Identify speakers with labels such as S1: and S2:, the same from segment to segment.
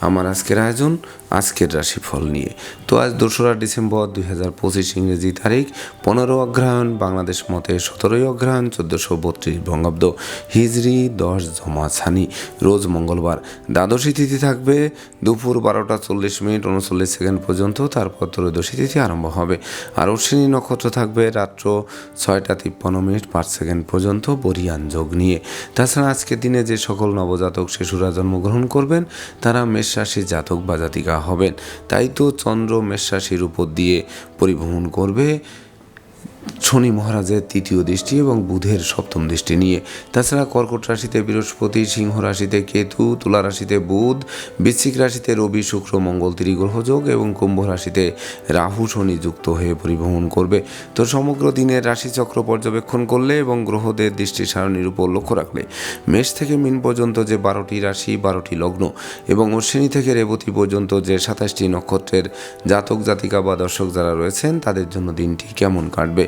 S1: আমার আজকের আয়োজন, আজকের রাশিফল নিয়ে। তো আজ দোসরা ডিসেম্বর দুই হাজার পঁচিশ ইংরেজি তারিখ, পনেরো অগ্রহায়ণ, বাংলাদেশ মতে সতেরোই অগ্রহায়ণ, চোদ্দোশো বত্রিশ বঙ্গাব্দ। হিজরি দশ জমা ছানি, রোজ মঙ্গলবার। দ্বাদশী তিথি থাকবে, দুপুর বারোটা চল্লিশ মিনিট উনচল্লিশ সেকেন্ড পর্যন্ত, তারপর ত্রয়োদশী তিথি আরম্ভ হবে। আর অশ্বিনী নক্ষত্র থাকবে, রাত্র ছয়টা তিপ্পান্ন মিনিট পাঁচ সেকেন্ড পর্যন্ত বরিয়ান যোগ নিয়ে। তাছাড়া আজকের দিনে যে সকল নবজাতক শিশুরা জন্মগ্রহণ করবেন, তারা মেষ রাশির জাতক বা জাতিকা হবেন। তাই তো চন্দ্র মেষরাশির উপর দিয়ে পরিভ্রমণ করবে। শনি মহারাজের তৃতীয় দৃষ্টি এবং বুধের সপ্তম দৃষ্টি নিয়ে। তাছাড়া কর্কট রাশিতে বৃহস্পতি, সিংহ রাশিতে কেতু, তুলা রাশিতে বুধ, বৃশ্চিক রাশিতে রবি, শুক্র, মঙ্গল, ত্রিগ্রহ যোগ এবং কুম্ভ রাশিতে রাহু, শনি যুক্ত হয়ে পরিভ্রমণ করবে। তো সমগ্র দিনের রাশিচক্র পর্যবেক্ষণ করলে এবং গ্রহদের দৃষ্টি সারণীর উপর লক্ষ্য রাখলে মেষ থেকে মিন পর্যন্ত যে বারোটি রাশি, বারোটি লগ্ন এবং অশ্বিনী থেকে রেবতী পর্যন্ত যে সাতাশটি নক্ষত্রের জাতক জাতিকা বা দর্শক যারা রয়েছেন, তাদের জন্য দিনটি কেমন কাটবে?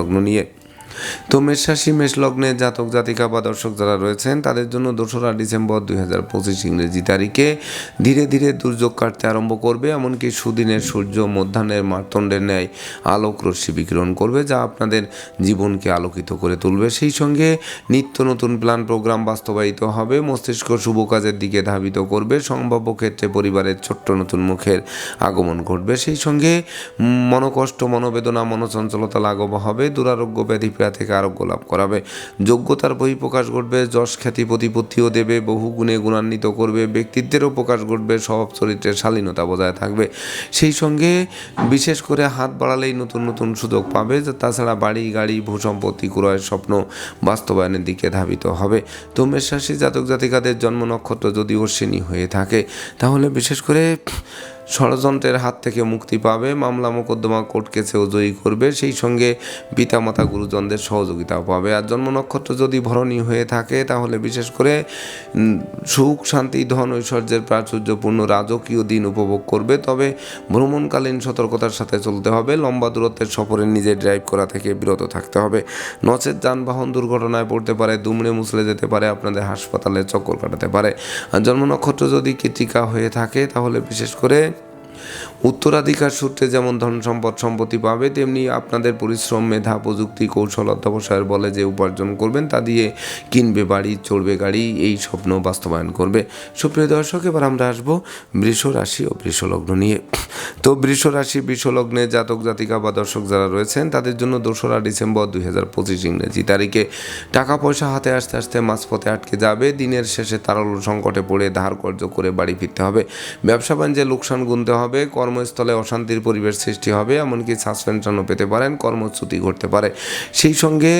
S1: লগ্ন নিয়ে তো মেষ রাশি মেষ লগ্নে জাতক, জাতিকা বা দর্শক যারা রয়েছেন, তাদের জন্য দোসরা ডিসেম্বর দুই হাজার পঁচিশ ইংরেজি তারিখে ধীরে ধীরে দুর্যোগ কাটতে আরম্ভ করবে। এমনকি সুদিনের সূর্য, মধ্যাহ্নের মার্তণ্ডের ন্যায় আলোক রশ্মি বিকিরণ করবে, যা আপনাদের জীবনকে আলোকিত করে তুলবে। সেই সঙ্গে নিত্য নতুন প্ল্যান প্রোগ্রাম বাস্তবায়িত হবে, মস্তিষ্ক শুভ কাজের দিকে ধাবিত করবে, সম্ভাব্য ক্ষেত্রে পরিবারের ছোট্ট নতুন মুখের আগমন ঘটবে। সেই সঙ্গে মনোকষ্ট, মনোবেদনা, মনোচঞ্চলতা লাঘব হবে, দুরারোগ্য ব্যাধি থেকে আরোগ্য লাভ করাবে। যোগ্যতার বহিঃপ্রকাশ ঘটবে, যশ, খ্যাতি, প্রতিপত্তিও দেবে, বহু গুণে গুণান্বিত করবে, ব্যক্তিত্বেরও প্রকাশ ঘটবে, স্বভাব চরিত্রের শালীনতা বজায় থাকবে। সেই সঙ্গে বিশেষ করে হাত বাড়ালেই নতুন নতুন সুযোগ পাবে তাছাড়া বাড়ি, গাড়ি, ভূসম্পত্তি, ক্রয়ের স্বপ্ন বাস্তবায়নের দিকে ধাবিত হবে। তো মেষরাশি জাতক জাতিকাদের জন্ম নক্ষত্র যদি অশ্বিনী হয়ে থাকে, তাহলে বিশেষ করে ষড়যন্ত্রের হাত থেকে মুক্তি পাবে। মামলা মোকদ্দমা কোর্ট কেসেও জয়ী করবে। সেই সঙ্গে পিতামাতা গুরুজনদের সহযোগিতাও পাবে। আর জন্ম নক্ষত্র যদি ভরণী হয়ে থাকে, তাহলে বিশেষ করে সুখ, শান্তি, ধন, ঐশ্বর্যের প্রাচুর্যপূর্ণ রাজকীয় দিন উপভোগ করবে। তবে ভ্রমণকালীন সতর্কতার সাথে চলতে হবে। লম্বা দূরত্বের সফরে নিজে ড্রাইভ করা থেকে বিরত থাকতে হবে। নচেত যানবাহন দুর্ঘটনায় পড়তে পারে, দুমড়ে মুছলে যেতে পারে, আপনাদের হাসপাতালে চক্কর কাটাতে পারে। আর জন্ম নক্ষত্র যদি কৃতিকা হয়ে থাকে, তাহলে বিশেষ করে উত্তরাধিকার সূত্রে যেমন ধন সম্পদ সম্পত্তি পাবে, তেমনি আপনাদের পরিশ্রম, মেধা, প্রযুক্তি, কৌশল, অধ্যবসায়ের বলে যে উপার্জন করবেন তা দিয়ে কিনবে বাড়ি, চড়বে গাড়ি, এই স্বপ্ন বাস্তবায়ন করবে। সুপ্রিয় দর্শক, এবার আমরা আসব বৃষ রাশি ও বৃষলগ্ন নিয়ে। তো বৃষ রাশি বৃষলগ্নে জাতক, জাতিকা বা দর্শক যারা রয়েছেন, তাদের জন্য দোসরা ডিসেম্বর দুই হাজার পঁচিশ ইংরেজি তারিখে টাকা পয়সা হাতে আসতে আসতে মাঝপথে আটকে যাবে। দিনের শেষে তারল সংকটে পড়ে ধার কর্য করে বাড়ি ফিরতে হবে। ব্যবসা বাণিজ্যে লোকসান গুনতে হবে। কর্মস্থলে অশান্তির পরিবেশ সৃষ্টি হবে এমনকি সাসপেনশনও পেতে পারেন কর্মচ্যুতি ঘটতে পারে। সেই সঙ্গে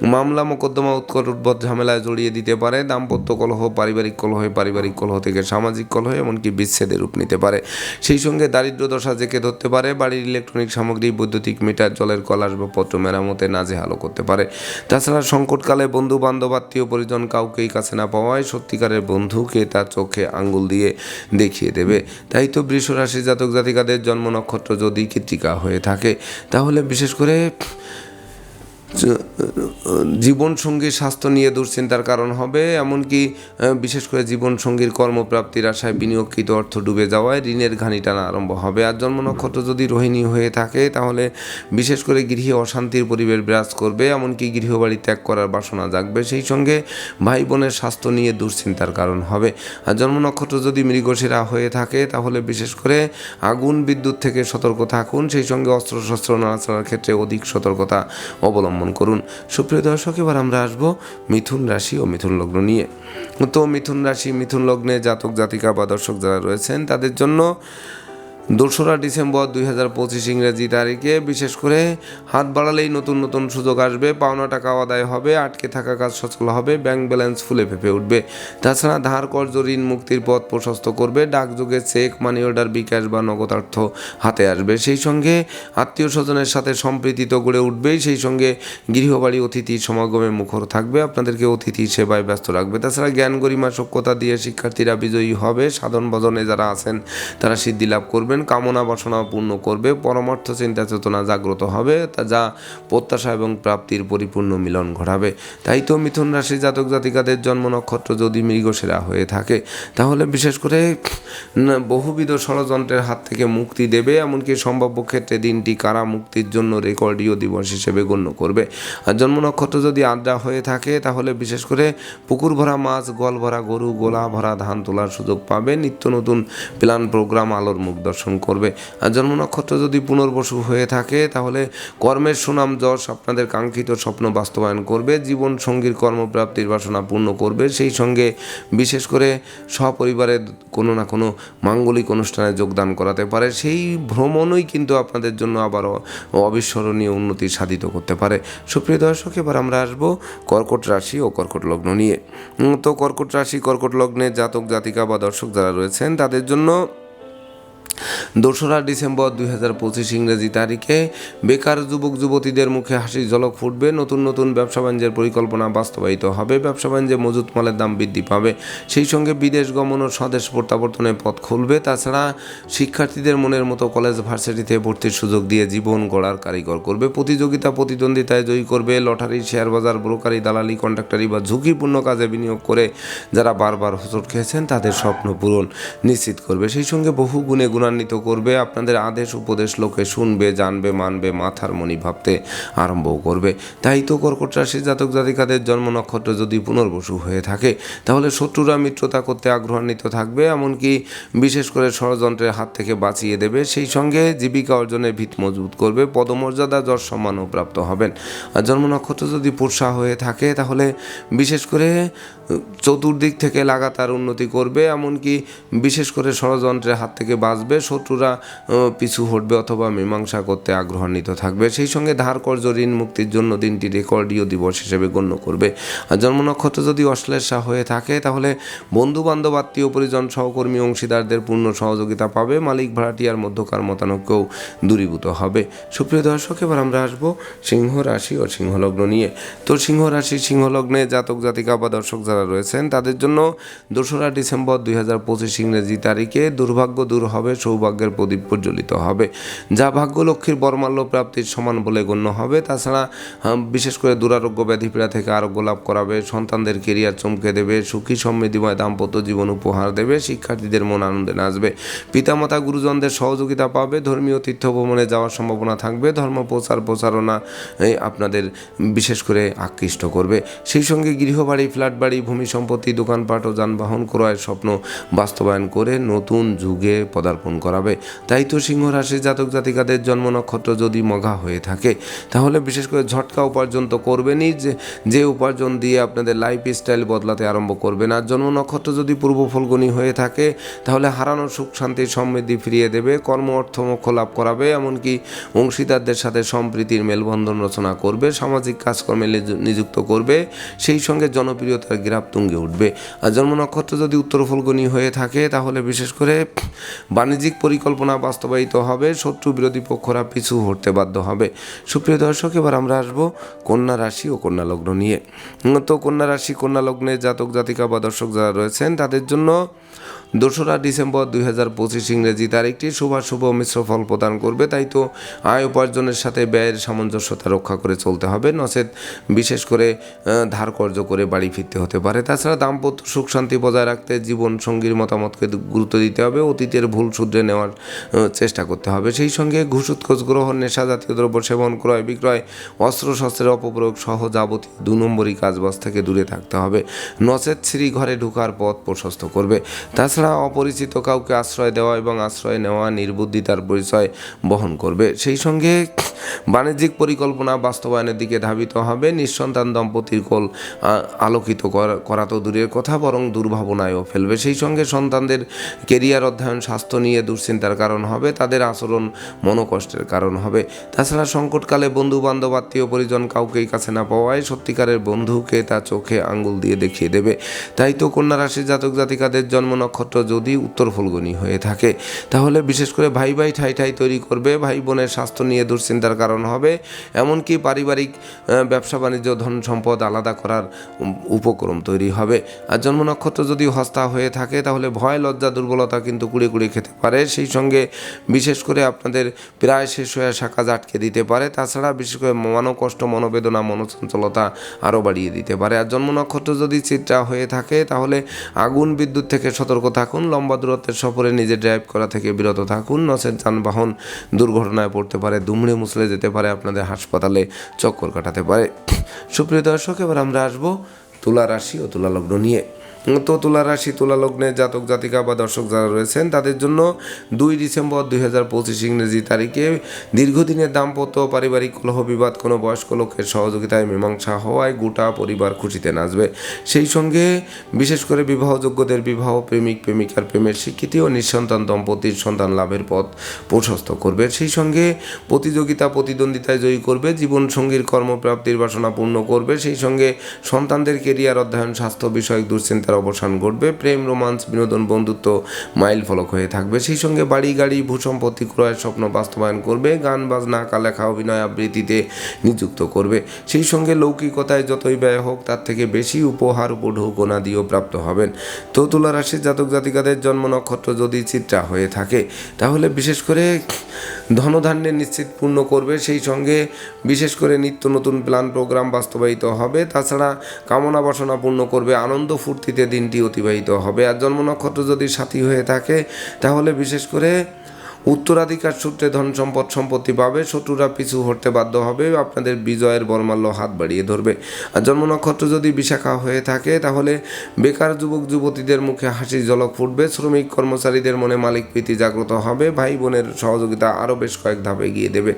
S1: মামলা মোকদ্দমা উৎকট উদ্ভট ঝামেলায় জড়িয়ে দিতে পারে, দাম্পত্য কলহ, পারিবারিক কলহে, পারিবারিক কলহ থেকে সামাজিক কলহ এমনকি বিচ্ছেদের রূপ নিতে পারে। সেই সঙ্গে দারিদ্র দশা জেকে ধরতে পারে, বাড়ির ইলেকট্রনিক সামগ্রী, বৈদ্যুতিক মিটার, জলের কল আসবাবপত্র মেরামতে নাজেহালও করতে পারে। তাছাড়া সংকটকালে বন্ধু বান্ধব আত্মীয় পরিজন কাউকেই কাছে না পাওয়ায় সত্যিকারের বন্ধুকে তার চোখে আঙ্গুল দিয়ে দেখিয়ে দেবে। তাই তো বৃষ রাশি জাতক জাতিকাদের জন্ম নক্ষত্র যদি কৃতিকা হয়ে থাকে, তাহলে বিশেষ করে জীবনসঙ্গীর স্বাস্থ্য নিয়ে দুশ্চিন্তার কারণ হবে, এমনকি বিশেষ করে জীবনসঙ্গীর কর্মপ্রাপ্তির আশায় বিনিয়োগকৃত অর্থ ডুবে যাওয়ায় ঋণের ঘানি টানা আরম্ভ হবে। আর জন্ম নক্ষত্র যদি রোহিণী হয়ে থাকে, তাহলে বিশেষ করে গৃহে অশান্তির পরিবেশ বিরাজ করবে, এমনকি গৃহবাড়ি ত্যাগ করার বাসনা জাগবে। সেই সঙ্গে ভাই বোনের স্বাস্থ্য নিয়ে দুশ্চিন্তার কারণ হবে। আর জন্ম নক্ষত্র যদি মৃগশিরা হয়ে থাকে, তাহলে বিশেষ করে আগুন, বিদ্যুৎ থেকে সতর্ক থাকুন। সেই সঙ্গে অস্ত্রশস্ত্র নাড়াচাড়ার ক্ষেত্রে অধিক সতর্কতা অবলম্বন করুন। সুপ্রিয় দর্শক, এবার আমরা আসব মিথুন রাশি ও মিথুন লগ্ন নিয়ে। তো মিথুন রাশি, মিথুন লগ্নে জাতক জাতিকা বা দর্শক যারা রয়েছেন, তাদের জন্য দোসরা ডিসেম্বর দুই হাজার পঁচিশ ইংরেজি তারিখে বিশেষ করে হাত বাড়ালেই নতুন নতুন সুযোগ আসবে, পাওনা টাকা আদায় হবে, আটকে থাকা কাজ সচল হবে, ব্যাংক ব্যালেন্স ফুলে ফেপে উঠবে। তাছাড়া ধার, কর্জ, ঋণ, মুক্তির পথ প্রশস্ত করবে, ডাকযোগে চেক, মানি অর্ডার, বিকাশ বা নগদার্থ হাতে আসবে। সেই সঙ্গে আত্মীয় স্বজনের সাথে সম্প্রীতি তো গড়ে উঠবেই, সেই সঙ্গে গৃহবাড়ি অতিথি সমাগমে মুখর থাকবে, আপনাদেরকে অতিথি সেবায় ব্যস্ত রাখবে। তাছাড়া জ্ঞান গরিমা সক্ষতা দিয়ে শিক্ষার্থীরা বিজয়ী হবে সাধন ভজনে যারা আছেন তারা সিদ্ধি লাভ করবেন। কামনা বাসনা পূর্ণ করবে, পরমার্থ চিন্তা চেতনা জাগ্রত হবে, তা যা প্রত্যাশা এবং প্রাপ্তির পরিপূর্ণ মিলন ঘটাবে। তাই তো মিথুন রাশি জাতক জাতিকাদের জন্ম নক্ষত্র যদি মৃগসেরা হয়ে থাকে, তাহলে বিশেষ করে বহুবিধ ষড়যন্ত্রের হাত থেকে মুক্তি দেবে, এমনকি সম্ভাব্য ক্ষেত্রে দিনটি কারা মুক্তির জন্য রেকর্ডীয় দিবস হিসেবে গণ্য করবে। আর জন্ম নক্ষত্র যদি আড্ডা হয়ে থাকে, তাহলে বিশেষ করে পুকুর ভরা মাছ, গল ভরা গরু, গোলা ভরা ধান তোলার সুযোগ পাবে, নিত্য নতুন প্ল্যান, প্রোগ্রাম, আলোর মুখ দর্শন করবে। আর জন্ম নক্ষত্র যদি পুনর্বসু হয়ে থাকে, তাহলে কর্মের সুনাম যশ আপনাদের কাঙ্ক্ষিত স্বপ্ন বাস্তবায়ন করবে, জীবন সঙ্গীর কর্মপ্রাপ্তির বাসনা পূর্ণ করবে। সেই সঙ্গে বিশেষ করে সপরিবারে কোনো না কোনো মাঙ্গলিক অনুষ্ঠানে যোগদান করাতে পারে। সেই ভ্রমণই কিন্তু আপনাদের জন্য আবার অ- অবিস্মরণীয় উন্নতি সাধিত করতে পারে। সুপ্রিয় দর্শক, এবার আমরা আসব কর্কট রাশি ও কর্কট লগ্ন নিয়ে। তো কর্কট রাশি, কর্কট লগ্নে জাতক জাতিকা বা দর্শক যারা রয়েছেন, তাদের জন্য দোসরা ডিসেম্বর দুই হাজার পঁচিশ ইংরেজি তারিখে বেকার যুবক যুবতীদের মুখে হাসি ঝলক ফুটবে, নতুন নতুন ব্যবসা বাণিজ্যের পরিকল্পনা বাস্তবায়িত হবে, ব্যবসা বাণিজ্যে মজুত মালের দাম বৃদ্ধি পাবে। সেই সঙ্গে বিদেশ গমন ও স্বদেশ প্রত্যাবর্তনের পথ খুলবে। তাছাড়া শিক্ষার্থীদের মনের মতো কলেজ ভার্সিটিতে ভর্তির সুযোগ দিয়ে জীবন গড়ার কারিগর করবে। প্রতিযোগিতা প্রতিদ্বন্দ্বিতায় জয়ী করবে লটারি, শেয়ার বাজার, ব্রোকারি, দালালি, কন্ট্রাক্টারি বা ঝুঁকিপূর্ণ কাজে বিনিয়োগ করে যারা বারবার হোঁচট খেয়েছেন, তাদের স্বপ্ন পূরণ নিশ্চিত করবে। সেই সঙ্গে বহু গুণে গুণান্বিত করবে, আপনাদের আদেশ, উপদেশ লোকে শুনবে, জানবে, মানবে, মাথার মনি ভাবতে আরম্ভ করবে। তাই তো কর্কট রাশির জাতক জাতিকাদের জন্ম নক্ষত্র যদি পুনর্বসু হয়ে থাকে, তাহলে শত্রুরা মিত্রতা করতে আগ্রহান্বিত থাকবে, এমনকি বিশেষ করে ষড়যন্ত্রের হাত থেকে বাঁচিয়ে দেবে। সেই সঙ্গে জীবিকা অর্জনের ভিত মজবুত করবে, পদমর্যাদা, যশ সম্মানও প্রাপ্ত হবেন। আর জন্ম নক্ষত্র যদি পুরসা হয়ে থাকে, তাহলে বিশেষ করে চতুর্দিক থেকে লাগাতার উন্নতি করবে, এমনকি বিশেষ করে ষড়যন্ত্রের হাত থেকে বাঁচবে, শত্রুরা পিছু হটবে অথবা মীমাংসা করতে আগ্রহান্বিত থাকবে। সেই সঙ্গে ধার কর্য ঋণ মুক্তির জন্য দিনটি রেকর্ডীয় দিবস হিসেবে গণ্য করবে। আর জন্ম নক্ষত্র যদি অশ্লেষা হয়ে থাকে, তাহলে বন্ধু বান্ধব আত্মীয়, পরিজন সহকর্মী, অংশীদারদের পূর্ণ সহযোগিতা পাবে, মালিক, ভাড়াটিয়ার মধ্যকার মতানৈক্যও দূরীভূত হবে। সুপ্রিয় দর্শক, এবার আমরা আসব সিংহ রাশি ও সিংহলগ্ন নিয়ে। তো সিংহ রাশি, সিংহলগ্নে জাতক, জাতিকা বা দর্শক যারা রয়েছেন, তাদের জন্য দোসরা ডিসেম্বর দুই হাজার পঁচিশ ইংরেজি তারিখে দুর্ভাগ্য দূর হবে, সৌভাগ্যের প্রদীপ প্রজ্বলিত হবে। যা ভাগ্য লক্ষ্মীর বর্মাল্য প্রাপ্তির সমান বলে গণ্য হবে। তাছাড়া বিশেষ করে দুরারোগ্য ব্যাধিপীড়া থেকে আরোগ্য লাভ করাবে, সন্তানদের কেরিয়ার চমকে দেবে, সুখী, সমৃদ্ধিময় দাম্পত্য জীবন উপহার দেবে, শিক্ষার্থীদের মন আনন্দে নাচবে। পিতামাতা, গুরুজনদের সহযোগিতা পাবে, ধর্মীয় তীর্থ ভ্রমণে যাওয়ার সম্ভাবনা থাকবে, ধর্ম প্রচার প্রচারণা আপনাদের বিশেষ করে আকৃষ্ট করবে। সেই সঙ্গে গৃহবাড়ি ফ্ল্যাট বাড়ি ভূমি সম্পত্তি, দোকানপাট ও যানবাহন ক্রয়ের স্বপ্ন বাস্তবায়ন করে নতুন যুগে পদার্পণ করাবে। তাই তো সিংহ রাশির জাতক জাতিকাদের জন্ম নক্ষত্র যদি মঘা হয়ে থাকে, তাহলে বিশেষ করে ঝটকা উপার্জন তো করবেনই যে যে উপার্জন দিয়ে আপনাদের লাইফ স্টাইল বদলাতে আরম্ভ করবেন আর জন্ম নক্ষত্র যদি পূর্ব ফলগুনি হয়ে থাকে, তাহলে হারানো সুখ, শান্তি, সমৃদ্ধি ফিরিয়ে দেবে, কর্ম, অর্থ, মোক্ষ লাভ করাবে। এমনকি অংশীদারদের সাথে সম্প্রীতির মেলবন্ধন রচনা করবে, সামাজিক কাজকর্মে নিযু- নিযুক্ত করবে। সেই সঙ্গে জনপ্রিয়তার গ্রাপ তুঙ্গে উঠবে। আর জন্ম নক্ষত্র যদি উত্তর ফলগুনি হয়ে থাকে, তাহলে বিশেষ করে বাণিজ্যিক পরিকল্পনা বাস্তবায়িত হবে, শত্রু বিরোধী পক্ষরা পিছু হটতে বাধ্য হবে। সুপ্রিয় দর্শক, এবার আমরা আসব কন্যা রাশি ও কন্যা লগ্ন নিয়ে। তো কন্যা রাশি, কন্যা লগ্নে জাতক জাতিকা বা দর্শক যারা রয়েছেন, তাদের জন্য দোসরা ডিসেম্বর দুই হাজার পঁচিশ ইংরেজি তারিখটি শুভাশুভ মিশ্র ফল প্রদান করবে, তাই তো আয় উপার্জনের সাথে ব্যয়ের সামঞ্জস্যতা রক্ষা করে চলতে হবে। নচেত বিশেষ করে ধার কর্য করে বাড়ি ফিরতে হতে পারে। তাছাড়া দাম্পত্য সুখ শান্তি বজায় রাখতে জীবন সঙ্গীর মতামতকে গুরুত্ব দিতে হবে। অতীতের ভুল শুধরে নেওয়ার চেষ্টা করতে হবে। সেই সঙ্গে ঘুষ গ্রহণ, নেশা জাতীয় দ্রব্য সেবন, ক্রয় বিক্রয়, অস্ত্র শস্ত্রের অপপ্রয়োগ সহ যাবতীয় দু নম্বরই কাজবাজ থেকে দূরে থাকতে হবে। নচেত শ্রী ঘরে ঢুকার পথ প্রশস্ত করবে। তাছাড়া তাছাড়া অপরিচিত কাউকে আশ্রয় দেওয়া এবং আশ্রয় নেওয়া নির্বুদ্ধিতার পরিচয় বহন করবে। সেই সঙ্গে বাণিজ্যিক পরিকল্পনা বাস্তবায়নের দিকে ধাবিত হবে। নিঃসন্তান দম্পতির কোল আলোকিত করা- তো দূরের কথা, বরং দুর্ভাবনায়ও ফেলবে। সেই সঙ্গে সন্তানদের কেরিয়ার অধ্যয়ন, স্বাস্থ্য নিয়ে দুশ্চিন্তার কারণ হবে, তাদের আচরণ মনোকষ্টের কারণ হবে। তাছাড়া সংকটকালে বন্ধু বান্ধব আত্মীয় পরিজন কাউকেই কাছে না পাওয়ায় সত্যিকারের বন্ধুকে তা চোখে আঙ্গুল দিয়ে দেখিয়ে দেবে। তাই তো কন্যা রাশির জাতক জাতিকাদের জন্ম নক্ষত্র যদি উত্তর ফলগুনি হয়ে থাকে, তাহলে বিশেষ করে ভাই ভাই ঠাই ঠাই তৈরি করবে, ভাই বোনের স্বাস্থ্য নিয়ে দুশ্চিন্তার কারণ হবে, এমনকি পারিবারিক ব্যবসা বাণিজ্য, ধন সম্পদ আলাদা করার উপক্রম তৈরি হবে। আর জন্ম নক্ষত্র যদি হস্তা হয়ে থাকে, তাহলে ভয়, লজ্জা, দুর্বলতা কিন্তু কুড়ে কুড়ে খেতে পারে। সেই সঙ্গে বিশেষ করে আপনাদের প্রায় শেষ হয়ে আসা কাজ আটকে দিতে পারে। তাছাড়া বিশেষ করে মনোকষ্ট মনোবেদনা, মনোচঞ্চলতা আরও বাড়িয়ে দিতে পারে। আর জন্ম নক্ষত্র যদি চিত্রা হয়ে থাকে, তাহলে আগুন, বিদ্যুৎ থেকে সতর্ক থাকুন, লম্বা দূরত্বের সফরে নিজে ড্রাইভ করা থেকে বিরত থাকুন নচেত যানবাহন দুর্ঘটনায় পড়তে পারে, দুমড়ে মুছলে যেতে পারে, আপনাদের হাসপাতালে চক্কর কাটাতে পারে। সুপ্রিয় দর্শক, এবার আমরা আসব তুলা রাশি ও তুলা লগ্ন নিয়ে। তো তুলা রাশি, তুলা লগ্নে জাতক জাতিকা বা দর্শক যারা রয়েছেন, তাদের জন্য দুই ডিসেম্বর দুই হাজার পঁচিশ ইংরেজি তারিখে দীর্ঘদিনের দাম্পত্য পারিবারিক কলহ বিবাদ, কোনো বয়স্ক লোকের সহযোগিতায় মীমাংসা হওয়ায় গোটা পরিবার খুশিতে নাচবে। সেই সঙ্গে বিশেষ করে বিবাহযোগ্যদের বিবাহ প্রেমিক, প্রেমিকার প্রেমের স্বীকৃতি ও নিঃসন্তান দম্পতির সন্তান লাভের পথ প্রশস্ত করবে। সেই সঙ্গে প্রতিযোগিতা, প্রতিদ্বন্দ্বিতায় জয়ী করবে জীবন সঙ্গীর কর্মপ্রাপ্তির বাসনা পূর্ণ করবে। সেই সঙ্গে সন্তানদের কেরিয়ার, অধ্যয়ন, স্বাস্থ্য বিষয়ক দুশ্চিন্তার অবসান ঘটবে। প্রেম, রোমান্স, বিনোদন, বন্ধুত্ব মাইল ফলক হয়ে থাকবে। সেই সঙ্গে বাড়ি, গাড়ি, ভূসম্পত্তি, ক্রয়ের স্বপ্ন বাস্তবায়ন করবে। গান, বাজনা, কালেখা, অভিনয় আবৃত্তিতে নিযুক্ত করবে। সেই সঙ্গে লৌকিকতায় যতই ব্যয় হোক, তার থেকে বেশি উপহার, উপঢৌকনা দিয়েও প্রাপ্ত হবেন। তো তুলা রাশির জাতক জাতিকাদের জন্ম নক্ষত্র যদি চিত্রা হয়ে থাকে, তাহলে বিশেষ করে ধনধান্যের নিশ্চিত পূর্ণ করবে। সেই সঙ্গে বিশেষ করে নিত্য নতুন প্ল্যান, প্রোগ্রাম বাস্তবায়িত হবে। তাছাড়া কামনা বাসনা পূর্ণ করবে। আনন্দ ফুর্তিতে দিনটি অতিবাহিত হবে। আর জন্ম নক্ষত্র যদি সাথী হয়ে থাকে, তাহলে বিশেষ করে উত্তরাধিকার সূত্রে ধন সম্পদ সম্পত্তি পাবে, শত্রুরা পিছু হটতে বাধ্য হবে, আপনাদের বিজয়ের বর্মাল্য হাত বাড়িয়ে ধরবে। আর জন্ম নক্ষত্র যদি বিশাখা হয়ে থাকে, তাহলে বেকার যুবক যুবতীদের মুখে হাসির ঝলক ফুটবে, শ্রমিক কর্মচারীদের মনে মালিক প্রীতি জাগ্রত হবে, ভাই বোনের সহযোগিতা আরও বেশ কয়েক ধাপে এগিয়ে দেবে।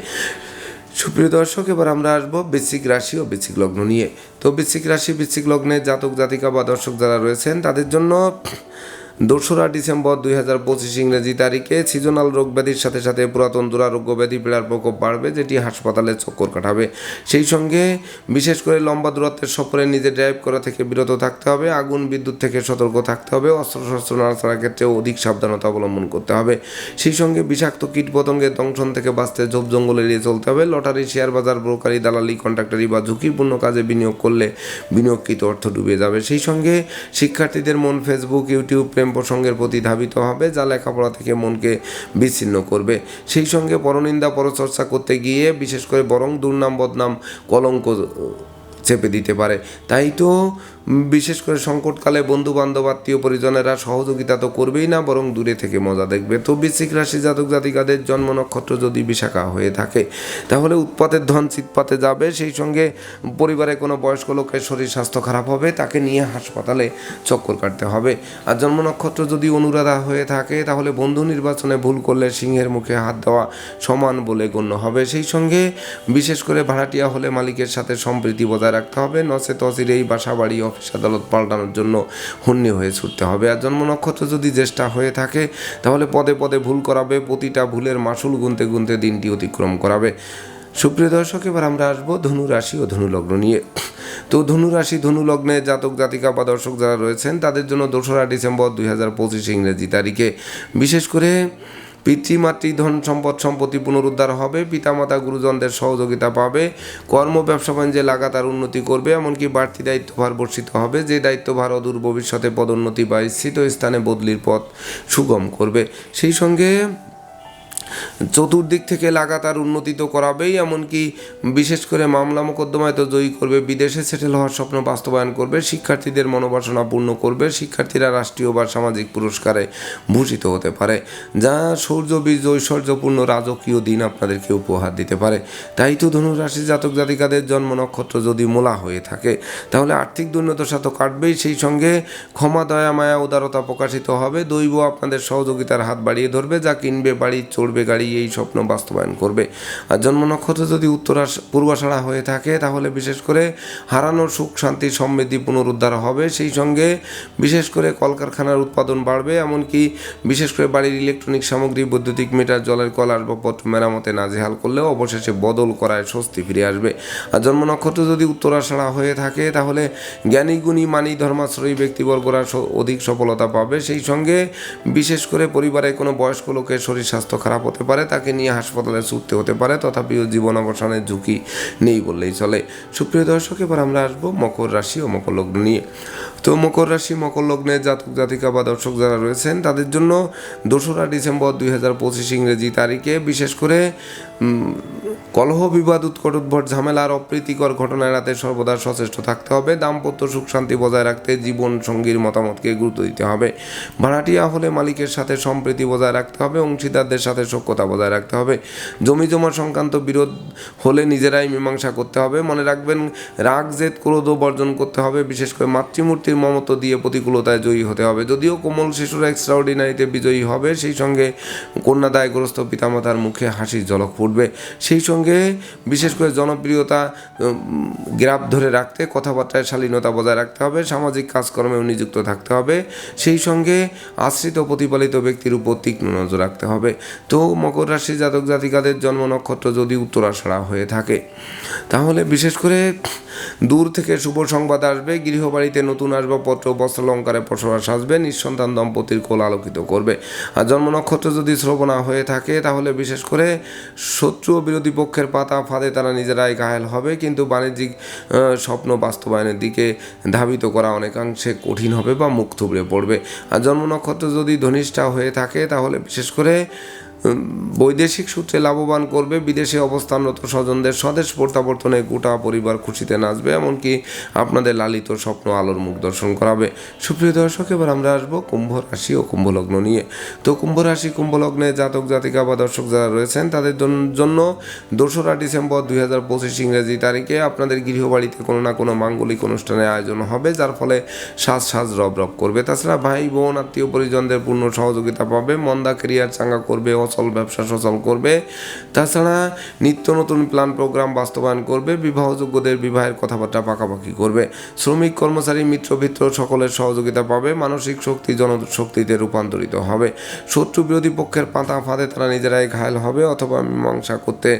S1: সুপ্রিয় দর্শক, এবার আমরা আসব বৃশ্চিক রাশি ও বৃশ্চিক লগ্ন নিয়ে। তো বৃশ্চিক রাশি, বৃশ্চিক লগ্নে জাতক জাতিকা বা দর্শক যারা রয়েছেন, তাদের জন্য দোসরা ডিসেম্বর দুই হাজার পঁচিশ ইংরেজি তারিখে সিজনাল রোগ ব্যাধির সাথে সাথে পুরাতন দুরারোগ্য ব্যাধি পীড়ার প্রকোপ বাড়বে, যেটি হাসপাতালে চক্কর কাটাবে। সেই সঙ্গে বিশেষ করে লম্বা দূরত্বের সফরে নিজে ড্রাইভ করা থেকে বিরত থাকতে হবে, আগুন, বিদ্যুৎ থেকে সতর্ক থাকতে হবে, অস্ত্রশস্ত্র নাড়াচাড়ার ক্ষেত্রে অধিক সাবধানতা অবলম্বন করতে হবে। সেই সঙ্গে বিষাক্ত কীটপতঙ্গের দংশন থেকে বাঁচতে ঝোপ জঙ্গল এড়িয়ে চলতে হবে। লটারি, শেয়ার বাজার, ব্রোকারি, দালালি, কন্ট্রাক্টারি বা ঝুঁকিপূর্ণ কাজে বিনিয়োগ করলে বিনিয়োগকৃত অর্থ ডুবে যাবে। সেই সঙ্গে শিক্ষার্থীদের মন ফেসবুক ইউটিউব প্রেম প্রসঙ্গের প্রতি ধাবিত হবে, যা লেখাপড়া থেকে মনকে বিচ্ছিন্ন করবে। সেই সঙ্গে পরনিন্দা পরচর্চা করতে গিয়ে বিশেষ করে বরং দুর্নাম বদনাম কলঙ্ক চেপে দিতে পারে। তাই তো বিশেষ করে সংকটকালে বন্ধু বান্ধব আত্মীয় পরিজনেরা সহযোগিতা তো করবেই না, বরং দূরে থেকে মজা দেখবে। তো বৃশ্চিক রাশি জাতক জাতিকাদের জন্ম নক্ষত্র যদি বিশাখা হয়ে থাকে, তাহলে উৎপাতের ধন চিৎপাতে যাবে। সেই সঙ্গে পরিবারে কোনো বয়স্ক লোকের শরীর স্বাস্থ্য খারাপ হবে, তাকে নিয়ে হাসপাতালে চক্কর কাটতে হবে। আর জন্ম নক্ষত্র যদি অনুরাধা হয়ে থাকে, তাহলে বন্ধু নির্বাচনে ভুল করলে সিংহের মুখে হাত দেওয়া সমান বলে গণ্য হবে। সেই সঙ্গে বিশেষ করে ভাড়াটিয়া হলে মালিকের সাথে সম্প্রীতি বজায় রাখতে হবে। নচেত অচিরেই বাসা বাড়ি অফিস আদালত পাল্টানোর জন্য হন্যে হয়ে ছুটতে হবে। আর জন্ম নক্ষত্র যদি জ্যেষ্ঠা হয়ে থাকে, তাহলে পদে পদে ভুল করাবে, প্রতিটা ভুলের মাসুল গুনতে গুনতে দিনটি অতিক্রম করাবে। সুপ্রিয় দর্শক, এবার আমরা আসব ধনু রাশি ও ধনু লগ্ন নিয়ে। তো ধনু রাশি, ধনু জাতক, জাতিকা বা দর্শক যারা রয়েছেন, তাদের জন্য দোসরা ডিসেম্বর দুই হাজার পঁচিশ ইংরেজি তারিখে। বিশেষ করে পিতৃমাতৃ ধন সম্পদ সম্পত্তি পুনরুদ্ধার হবে, পিতামাতা, গুরুজনদের সহযোগিতা পাবে, কর্ম, ব্যবসা, বাণিজ্যে লাগাতার উন্নতি করবে, এমনকি বাড়তি দায়িত্বভার বর্ষিত হবে, যে দায়িত্বভার অদূর ভবিষ্যতে পদোন্নতি বা স্থিত স্থানে বদলির পথ সুগম করবে। সেই সঙ্গে চতুর্দিক থেকে লাগাতার উন্নতি তো করাবেই, এমনকি বিশেষ করে মামলা মোকদ্দমায় তো জয়ী করবে, বিদেশে সেটেল হওয়ার স্বপ্ন বাস্তবায়ন করবে, শিক্ষার্থীদের মনোবাসনা পূর্ণ করবে, শিক্ষার্থীরা রাষ্ট্রীয় বা সামাজিক পুরস্কারে ভূষিত হতে পারে। যা সৌর্য সৌর্যবীজ ঐশ্বর্যপূর্ণ রাজকীয় দিন আপনাদেরকে উপহার দিতে পারে। তাই তো ধনুরাশি জাতক জাতিকাদের জন্ম নক্ষত্র যদি মোলা হয়ে থাকে, তাহলে আর্থিক দুর্নদশা তো কাটবেই। সেই সঙ্গে ক্ষমা, দয়া, মায়া, উদারতা প্রকাশিত হবে। দৈব আপনাদের সহযোগিতার হাত বাড়িয়ে ধরবে। যা কিনবে, বাড়ি, চড়বে গাড়ি, এই স্বপ্ন বাস্তবায়ন করবে। আর জন্ম নক্ষত্র যদি উত্তরা পূর্বাষাঢ়া হয়ে থাকে, তাহলে বিশেষ করে হারানোর সুখ, শান্তি, সমৃদ্ধি পুনরুদ্ধার হবে। সেই সঙ্গে বিশেষ করে কলকারখানার উৎপাদন বাড়বে, এমনকি বিশেষ করে বাড়ির ইলেকট্রনিক সামগ্রী, বৈদ্যুতিক মিটার, জলের কল, আসবাবপত্র মেরামতে নাজেহাল করলেও অবশেষে বদল করায় স্বস্তি ফিরে আসবে। আর জন্ম নক্ষত্র যদি উত্তরাষাঢ়া হয়ে থাকে, তাহলে জ্ঞানী, গুণী, মানি, ধর্মাশ্রয়ী ব্যক্তিবর্গরা অধিক সফলতা পাবে। সেই সঙ্গে বিশেষ করে পরিবারে কোনো বয়স্ক লোকের শরীর স্বাস্থ্য খারাপ হতে পারে, তাকে নিয়ে হাসপাতালে ছুটতে হতে পারে, তথাপিও জীবন অবসানের ঝুঁকি নেই বললেই চলে। সুপ্রিয় দর্শক, এবার আমরা আসব মকর রাশি ও মকর লগ্ন নিয়ে। তো মকর রাশি, মকর লগ্নের জাতক, জাতিকা বা দর্শক যারা রয়েছেন, তাদের জন্য দোসরা ডিসেম্বর দুই হাজার পঁচিশ ইংরেজি তারিখে বিশেষ করে কলহ বিবাদ উৎকট উদ্ভট আর অপ্রীতিকর ঘটনা এড়াতে সর্বদা সচেষ্ট থাকতে হবে। দাম্পত্য সুখ শান্তি বজায় রাখতে জীবন সঙ্গীর মতামতকে গুরুত্ব দিতে হবে। ভাড়াটিয়া হলে মালিকের সাথে সম্প্রীতি বজায় রাখতে হবে, অংশীদারদের সাথে সখ্যতা বজায় রাখতে হবে। জমি জমা সংক্রান্ত বিরোধ হলে নিজেরাই মীমাংসা করতে হবে। মনে রাখবেন, রাগ, জেদ, ক্রোধ বর্জন করতে হবে। বিশেষ করে মাতৃমূর্তির মমত্ব দিয়ে প্রতিকূলতায় জয়ী হতে হবে। যদিও কোমল শিশুরা এক্সট্রাঅর্ডিনারিতে বিজয়ী হবে, সেই সঙ্গে কন্যাদায়গ্রস্ত পিতামাতার মুখে হাসির ঝলক ফুটবে। সেই সঙ্গে বিশেষ করে জনপ্রিয়তা গ্রাফ ধরে রাখতে, কথাবার্তায় শালীনতা বজায় রাখতে হবে, সামাজিক কাজকর্মেও নিযুক্ত থাকতে হবে, সেই সঙ্গে আশ্রিত প্রতিপালিত ব্যক্তির উপর তীক্ষ্ণ নজর রাখতে হবে। তো মকর রাশি জাতক জাতিকাদের জন্ম নক্ষত্র যদি উত্তরাষাঢ়া হয়ে থাকে, তাহলে বিশেষ করে দূর থেকে শুভ সংবাদ আসবে, গৃহবাড়িতে নতুন আসবাবপত্র বস্ত্রালঙ্কারে বসবাস আসবে নিঃসন্তান দম্পতির কোল আলোকিত করবে। আর জন্ম নক্ষত্র যদি শ্রবণা হয়ে থাকে, তাহলে বিশেষ করে শত্রু ও বিরোধী পক্ষের পাতা ফাঁদে তারা নিজেরাই ঘায়েল হবে, কিন্তু বাণিজ্যিক স্বপ্ন বাস্তবায়নের দিকে ধাবিত করা অনেকাংশে কঠিন হবে বা মুখ থুবড়ে পড়বে। আর জন্ম নক্ষত্র যদি ধনিষ্ঠা হয়ে থাকে, তাহলে বিশেষ করে বৈদেশিক সূত্রে লাভবান করবে বিদেশে অবস্থানরত স্বজনদের স্বদেশ প্রত্যাবর্তনে গোটা পরিবার খুশিতে নাচবে, এমনকি আপনাদের লালিত স্বপ্ন আলোর মুখ দর্শন করাবে। সুপ্রিয় দর্শক, এবার আমরা আসব কুম্ভ রাশি ও কুম্ভ লগ্ন নিয়ে। তো কুম্ভ রাশি কুম্ভ লগ্নে জাতক, জাতিকা বা দর্শক যারা রয়েছেন, তাদের জন্য দোসরা ডিসেম্বর দুই হাজার পঁচিশ ইংরেজি তারিখে আপনাদের গৃহবাড়িতে কোনো না কোনো মাঙ্গলিক অনুষ্ঠানের আয়োজন হবে, যার ফলে সাজ সাজ রব রব করবে। তাছাড়া ভাই, বোন, আত্মীয় পরিজনদের পূর্ণ সহযোগিতা পাবে, মন্দা, কেরিয়ার চাঙ্গা করবে অচল ব্যবসা সচল করবে। তাছাড়া নিত্য নতুন প্ল্যান প্রোগ্রাম বাস্তবায়ন করবে, বিবাহযোগ্যদের বিবাহের কথাবার্তা পাকাপাকি করবে। শ্রমিক, কর্মচারী, মিত্র ভিত্র সকলের সহযোগিতা পাবে, মানসিক শক্তি, জনশক্তিতে রূপান্তরিত হবে। শত্রু বিরোধী পক্ষের পাতা ফাঁদে তারা নিজেরাই ঘায়ল হবে অথবা মীমাংসা করতে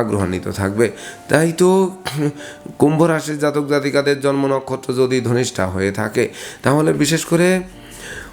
S1: আগ্রহান্বিত থাকবে। তাই তো কুম্ভ রাশির জাতক জাতিকাদের জন্ম নক্ষত্র যদি ধনিষ্ঠা হয়ে থাকে, তাহলে বিশেষ করে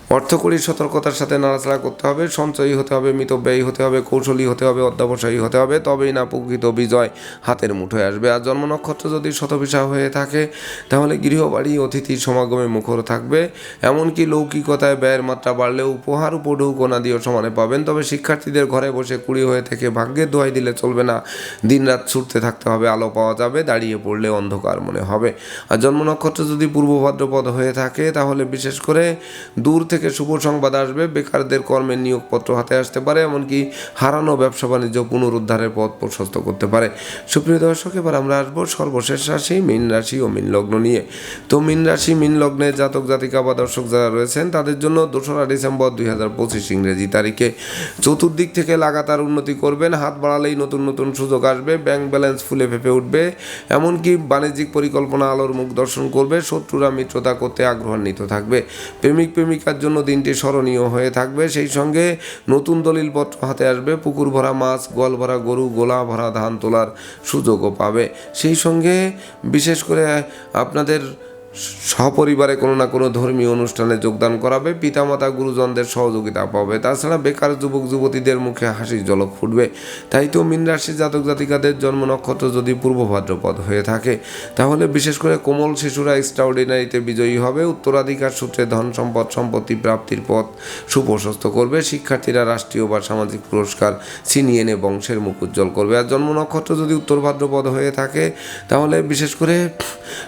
S1: অর্থকরী সতর্কতার সাথে নাড়াচাড়া করতে হবে, সঞ্চয়ী হতে হবে, মিতব্যয়ী হতে হবে, কৌশলী হতে হবে, অধ্যাবসায়ী হতে হবে, তবেই না প্রকৃত বিজয় হাতের মুঠোয় আসবে। আর জন্ম নক্ষত্র যদি শতবিশা হয়ে থাকে, তাহলে গৃহবাড়ি, অতিথি, সমাগমে মুখর থাকবে। এমনকি লৌকিকতায় ব্যয়ের মাত্রা বাড়লেও উপহার উপঢৌ কোনা দিয়েও সমানে পাবেন। তবে শিক্ষার্থীদের ঘরে বসে কুড়ি হয়ে থেকে ভাগ্যের দোহাই দিলে চলবে না। দিনরাত ছুটতে থাকতে হবে, আলো পাওয়া যাবে, দাঁড়িয়ে পড়লে অন্ধকার মনে হবে। আর জন্ম নক্ষত্র যদি পূর্ব ভাদ্রপদ হয়ে থাকে, তাহলে বিশেষ করে দূর থেকে শুভ সংবাদ আসবে। বেকারদের কর্মের নিয়োগপত্র হাতে আসতে পারে, এমনকি হারানো ব্যবসা বাণিজ্য পুনরুদ্ধারের পথ প্রশস্ত করতে পারে। সুপ্রিয় দর্শক, এবার আমরা আসব সর্বশেষ রাশি, মীন রাশি ও মীন লগ্ন নিয়ে। তো মীন রাশি, মীন লগ্নে জাতক, জাতিকা বা দর্শক যারা রয়েছেন, তাদের জন্য দোসরা ডিসেম্বর দুই হাজার পঁচিশ ইংরেজি তারিখে। চতুর্দিক থেকে লাগাতার উন্নতি করবেন, হাত বাড়ালেই নতুন নতুন সুযোগ আসবে, ব্যাংক ব্যালেন্স ফুলে ফেপে উঠবে, এমনকি বাণিজ্যিক পরিকল্পনা আলোর মুখ দর্শন করবে, শত্রুরা মিত্রতা করতে আগ্রহান্বিত থাকবে। প্রেমিক, প্রেমিকার জন্য দিনটি স্মরণীয় হয়ে থাকবে। সেই সঙ্গে নতুন দলিলপত্র হাতে আসবে। পুকুর ভরা মাছ, গোয়াল ভরা গরু, গোলা ভরা ধান তোলার সুযোগও পাবে। সেই সঙ্গে বিশেষ করে আপনাদের সপরিবারে কোনো না কোনো ধর্মীয় অনুষ্ঠানে যোগদান করাবে, পিতামাতা গুরুজনদের সহযোগিতা পাবে। তাছাড়া বেকার যুবক, যুবতীদের মুখে হাসির জলক ফুটবে। তাই তো মীন রাশি জাতক জাতিকাদের জন্ম নক্ষত্র যদি পূর্ব ভাদ্রপদ হয়ে থাকে, তাহলে বিশেষ করে কোমল শিশুরা এক্সট্রাঅর্ডিনারিতে বিজয়ী হবে। উত্তরাধিকার সূত্রে ধন সম্পদ, সম্পত্তি প্রাপ্তির পথ সুপ্রশস্ত করবে। শিক্ষার্থীরা রাষ্ট্রীয় বা সামাজিক পুরস্কার ছিনিয়ে এনে বংশের মুখ উজ্জ্বল করবে। আর জন্ম নক্ষত্র যদি উত্তর ভাদ্রপদ হয়ে থাকে, তাহলে বিশেষ করে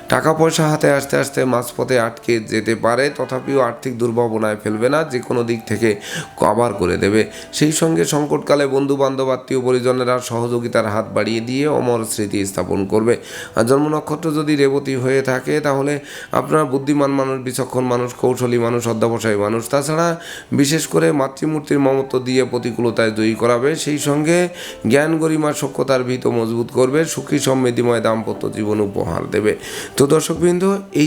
S1: টাকা পয়সা হাতে আসতে আসতে মাঝপথে আটকে যেতে পারে, তথাপিও আর্থিক দুর্ভাবনায় ফেলবে না যে কোনো দিক থেকে কভার করে দেবে। সেই সঙ্গে সংকটকালে বন্ধু বান্ধব আত্মীয় পরিজনেরা সহযোগিতার হাত বাড়িয়ে দিয়ে অমর স্মৃতি স্থাপন করবে। আর জন্ম নক্ষত্র যদি রেবতী হয়ে থাকে, তাহলে আপনার বুদ্ধিমান মানুষ, বিচক্ষণ মানুষ, কৌশলী মানুষ, অধ্যাবসায়ী মানুষ। তাছাড়া বিশেষ করে মাতৃমূর্তির মমত্ব দিয়ে প্রতিকূলতায় জয়ী করাবে। সেই সঙ্গে জ্ঞান গরিমা সক্ষতার ভিত মজবুত করবে, সুখী সমৃদ্ধিময় দাম্পত্য জীবন উপহার দেবে। তো দর্শকবৃন্দ, এই